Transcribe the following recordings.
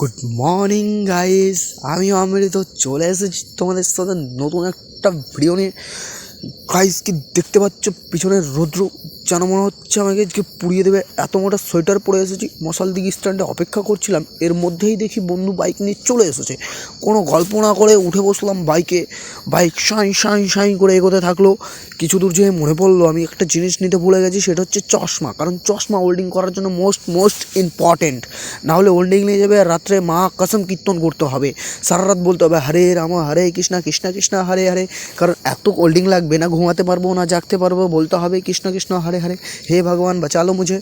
Good morning guys আমি অমৃত চলে এসেছি তোমাদের সাথে নতুন একটা ভিডিও নিয়ে। গাইস কি দেখতে পাচ্ছ? পিছনের রৌদ্র যেন মনে হচ্ছে আমাকে আজকে পুড়িয়ে দেবে। এত মোটা সোয়েটার পরে এসেছি, মশাল দিঘি স্ট্যান্ডে অপেক্ষা করছিলাম, এর মধ্যেই দেখি বন্ধু বাইক নিয়ে চলে এসেছে। কোনো গল্প না করে উঠে বসলাম বাইকে। বাইক সাঁই সাঁই সাঁই করে এগোতে থাকল। কিছু দূর যেয়ে মনে পড়ল, আমি একটা জিনিস নিতে ভুলে গেছি, সেটা হচ্ছে চশমা। কারণ চশমা হোল্ডিং করার জন্য মোস্ট মোস্ট ইম্পর্টেন্ট না হলে হোল্ডিং নিয়ে যাবে, আর রাত্রে মা কসম কীর্তন করতে হবে। সারা রাত বলতে হবে, হরে রাম, হরে কৃষ্ণ কৃষ্ণ কৃষ্ণ, হরে হরে। কারণ এত হোল্ডিং লাগবে না, ঘুমাতে পারব না, জাগতে পারব, বলতে হবে, কৃষ্ণ কৃষ্ণ, হরে হরে হে ভগবান, বাঁচালো মুঝে।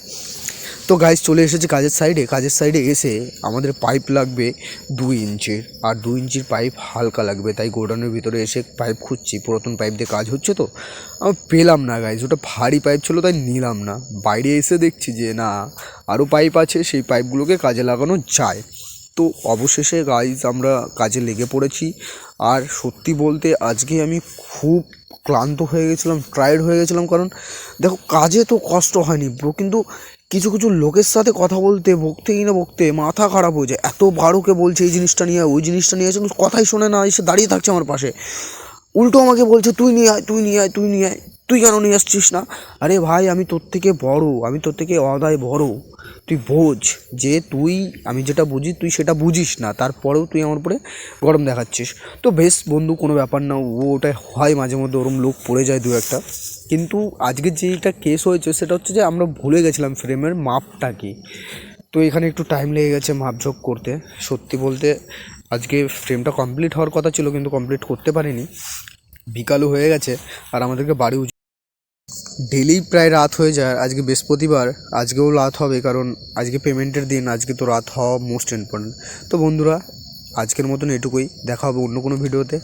তো গাইজ চলে এসেছে কাজের সাইডে কাজের সাইডে এসে আমাদের পাইপ লাগবে দুই ইঞ্চির আর দুই ইঞ্চির পাইপ হালকা লাগবে। তাই গোডাউনের ভিতরে এসে পাইপ খুঁজছি। পুরাতন পাইপ দিয়ে কাজ হচ্ছে তো। আমি পেলাম না গাইজ ওটা ভারী পাইপ ছিল, তাই নিলাম না। বাইরে এসে দেখছি যে না আরও পাইপ আছে। সেই পাইপগুলোকে কাজে লাগানো যায়। তো অবশেষে গাইজ আমরা কাজে লেগে পড়েছি। আর সত্যি বলতে, আজকে আমি খুব ক্লান্ত হয়ে গেছিলাম টায়ার্ড হয়ে গেছিলাম, কারণ দেখো, কাজে তো কষ্ট হয়নি ব্রো কিন্তু কিছু কিছু লোকের সাথে কথা বলতে, বকতে কি না বকতে মাথা খারাপ হয়ে যায়। এত বারোকে বলছে এই জিনিসটা নিয়ে, ওই জিনিসটা নিয়ে আসে কথাই শোনে না, এসে দাঁড়িয়ে থাকছে আমার পাশে। উল্টো আমাকে বলছে, তুই নিয়ে আয়, তুই নিয়ে আয়, তুই নিয়ে আয়, তুই কেন নিয়ে আসছিস না? আরে ভাই, আমি তোর থেকে বড়, আমি তোর থেকে অদায় বড়। তুই বোঝ যে তুই, আমি যেটা বুঝি তুই সেটা বুঝিস না, তারপরেও তুই আমার উপরে গরম দেখাচ্ছিস। তো বেশ বন্ধু, কোনো ব্যাপার না, ও ওটা হয় মাঝে মধ্যে, ওরম লোক পড়ে যায় দু একটা। কিন্তু আজকে যেটা কেস হয়েছে, সেটা হচ্ছে যে আমরা ভুলে গেছিলাম ফ্রেমের মাপটা কি। তো এখানে একটু টাইম লেগে গেছে মাপঝোক করতে। সত্যি বলতে, আজকে ফ্রেমটা কমপ্লিট হওয়ার কথা ছিল, কিন্তু কমপ্লিট করতে পারিনি। বিকালও হয়ে গেছে, আর আমাদেরকে বাড়ি ডেলি প্রায় রাত হয়ে যায় আজকে বৃহস্পতিবার, আজকেও রাত হবে কারণ আজকে পেমেন্টের দিন, আজকে তো রাত হওয়া মোস্ট ইম্পর্টেন্ট তো বন্ধুরা, আজকের মতন এটুকুই। দেখা হবে অন্য কোনো ভিডিওতে।